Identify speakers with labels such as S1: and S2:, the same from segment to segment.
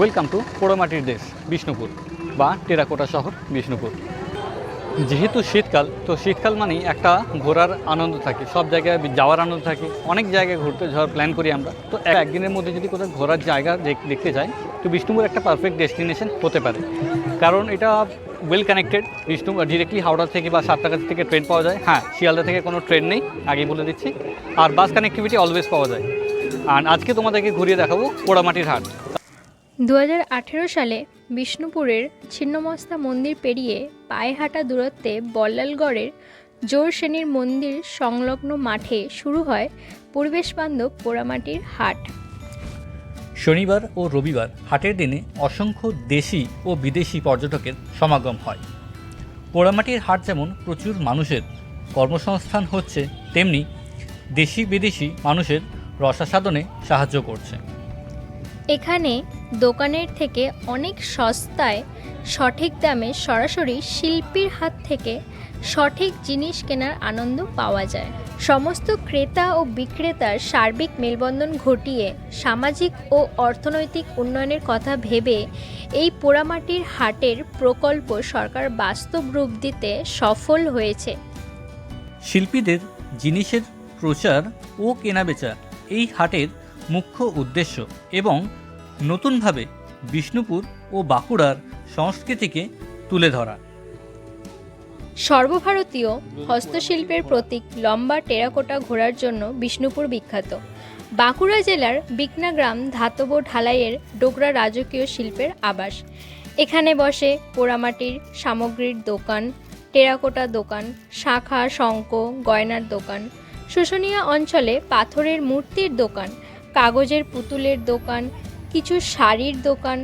S1: Welcome to পোড়ামাটির দেশ বিষ্ণুপুর বা টেরাকোটা শহর বিষ্ণুপুর যেহেতু শীতকাল, তো শীতকাল মানেই একটা ঘোরার আনন্দ থাকে, সব জায়গায় যাওয়ার আনন্দ থাকে, অনেক জায়গায় ঘুরতে যাওয়ার প্ল্যান করি আমরা। তো একদিনের মধ্যে যদি কোথাও ঘোরার জায়গা দেখ- দেখতে যাই, তো বিষ্ণুপুর একটা পারফেক্ট ডেস্টিনেশন হতে পারে। কারণ এটা well connected Bishnu directly Howrah থেকে বা সাতটাগাছি থেকে ট্রেন পাওয়া যায়। হ্যাঁ শিয়ালদা থেকে কোনো ট্রেন নেই, আগেই বলে দিচ্ছি। আর বাস কানেক্টিভিটি অলওয়েজ পাওয়া যায়। আর আজকে তোমাদেরকে ঘুরিয়ে দেখাবো পোড়ামাটির হাট।
S2: দু হাজার আঠেরো সালে বিষ্ণুপুরের ছিন্নমস্তা মন্দির পেরিয়ে পায়ে হাঁটা দূরত্বে বল্লালগড়ের জোর শ্রেণির মন্দির সংলগ্ন মাঠে শুরু হয় পরিবেশ বান্ধব পোড়ামাটির হাট।
S1: শনিবার ও রবিবার হাটের দিনে অসংখ্য দেশি ও বিদেশি পর্যটকের সমাগম হয়। পোড়ামাটির হাট যেমন প্রচুর মানুষের কর্মসংস্থান হচ্ছে তেমনি দেশি বিদেশি মানুষের রসাসাধনে সাহায্য করছে।
S2: এখানে দোকানের থেকে অনেক সস্তায় সঠিক দামে সরাসরি শিল্পীর হাত থেকে সঠিক জিনিস কেনার আনন্দ পাওয়া যায়। সমস্ত ক্রেতা ও বিক্রেতার সার্বিক মেলবন্ধন ঘটিয়ে সামাজিক ও অর্থনৈতিক উন্নয়নের কথা ভেবে এই পোড়ামাটির হাটের প্রকল্প সরকার বাস্তব রূপ দিতে সফল হয়েছে।
S1: শিল্পীদের জিনিসের প্রচার ও কেনাবেচা এই হাটের মুখ্য উদ্দেশ্য এবং নতুনভাবে বিষ্ণুপুর ও বাঁকুড়ার সংস্কৃতিকে তুলে ধরা।
S2: সর্বভারতীয় হস্তশিল্পের প্রতীক লম্বা টেরাকোটা ঘোরার জন্য বিষ্ণুপুর বিখ্যাত। বাঁকুড়া জেলার বিকনা গ্রাম ধাতব ঢালাইয়ের ডোগরা রাজকীয় শিল্পের আবাস। এখানে বসে পোড়ামাটির সামগ্রীর দোকান, টেরাকোটা দোকান, শাখা, শঙ্খ, গয়নার দোকান শুশুনিয়া অঞ্চলে পাথরের মূর্তির দোকান, কাগজের পুতুলের দোকান কিছু শাড়ির দোকান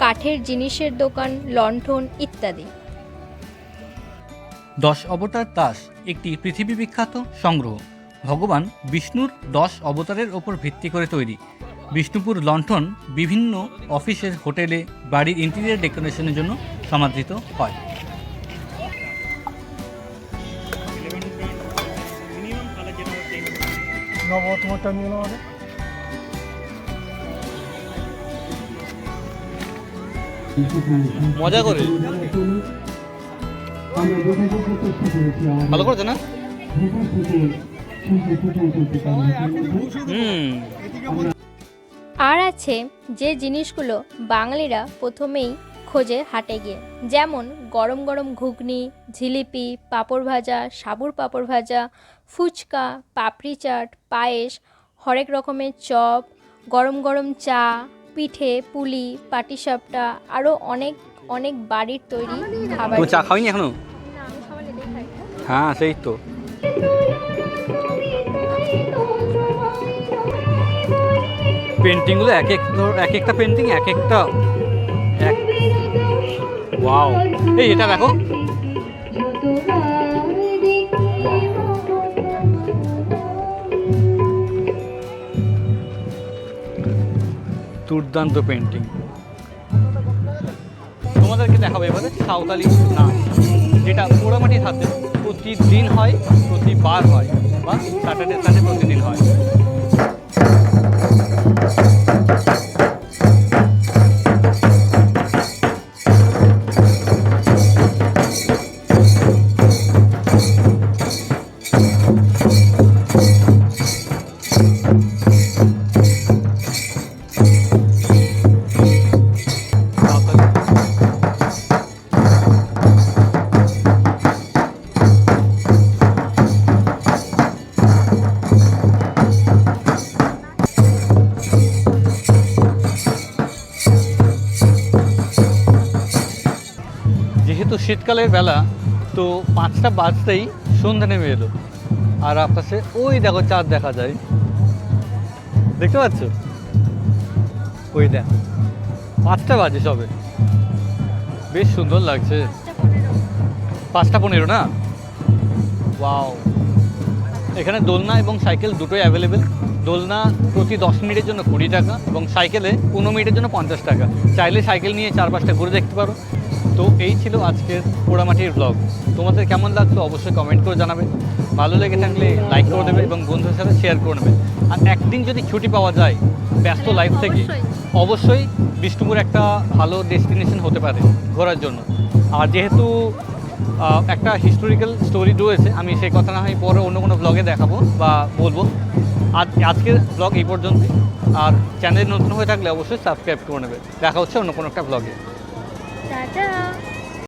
S2: কাঠের জিনিসের দোকান লণ্ঠন ইত্যাদি।
S1: দশ অবতার দাস একটি পৃথিবী বিখ্যাত সংগ্রহ। ভগবান বিষ্ণুর দশ অবতারের ওপর ভিত্তি করে তৈরি। বিষ্ণুপুর লণ্ঠন বিভিন্ন অফিসের হোটেলে বাড়ির ইন্টেরিয়ার ডেকোরেশনের জন্য সমাদৃত হয়।
S3: নব তোমারটা নিয়ে
S1: মজা করে। ভালো করেছে না?
S2: আর আছে যে জিনিসগুলো বাঙালিরা প্রথমেই খোঁজে হাটে গিয়ে। যেমন গরম গরম ঘুগনি, জিলিপি, পাঁপড় ভাজা, সাবুর পাঁপড় ভাজা, ফুচকা, পাপড়ি চাট, পায়েস, হরেক রকমের চপ, গরম গরম চা পিঠে পুলি পাটিসাপটা আরও অনেক অনেক বাড়ির তৈরি খাবার
S1: চা খাওনি এখনও? হ্যাঁ সেই তো। পেন্টিংগুলো এক এক এক একটা পেন্টিং এক একটা এক ওয়াও এই এটা দেখো। দুর্দান্ত পেন্টিং তোমাদেরকে দেখাবো এবারে সাঁওতালি নাচ, যেটা পোড়ামাটির হাতে প্রতিদিন হয়, প্রতিবার হয়, বা স্যাটারডে স্যাটারডে প্রতিদিন হয়। যেহেতু শীতকালের বেলা, তো পাঁচটা বাজতেই সন্ধ্যা নেমে এলো। আর আকাশে ওই দেখো চাঁদ দেখা যায়। দেখতে পাচ্ছ? ওই দেখ, পাঁচটা বাজে সবে। বেশ সুন্দর লাগছে। পাঁচটা পনেরো না? ওয়াও। এখানে দোলনা এবং সাইকেল দুটোই অ্যাভেলেবেল। দোলনা প্রতি দশ মিনিটের জন্য কুড়ি টাকা এবং সাইকেলে পনেরো মিনিটের জন্য পঞ্চাশ টাকা। চাইলে সাইকেল নিয়ে চার পাঁচটা ঘুরে দেখতে পারো। তো এই ছিল আজকের পোড়ামাটির ব্লগ তোমাদের কেমন লাগল অবশ্যই কমেন্ট করে জানাবে। ভালো লেগে থাকলে লাইক করে দেবে এবং বন্ধুদের সাথে শেয়ার করে নেবে। আর একদিন যদি ছুটি পাওয়া যায় ব্যস্ত লাইফ থেকে অবশ্যই। বিষ্ণুপুর একটা ভালো ডেস্টিনেশন হতে পারে ঘোরার জন্য। আর যেহেতু একটা হিস্টোরিক্যাল স্টোরি রয়েছে আমি সেই কথা না হয় পরে অন্য কোনো ব্লগে দেখাবো বা বলব। আজ আজকের ব্লগ এই পর্যন্ত আর চ্যানেল নতুন হয়ে থাকলে অবশ্যই সাবস্ক্রাইব করে নেবে। দেখা হচ্ছে অন্য কোনো একটা ব্লগে
S2: 在这啊。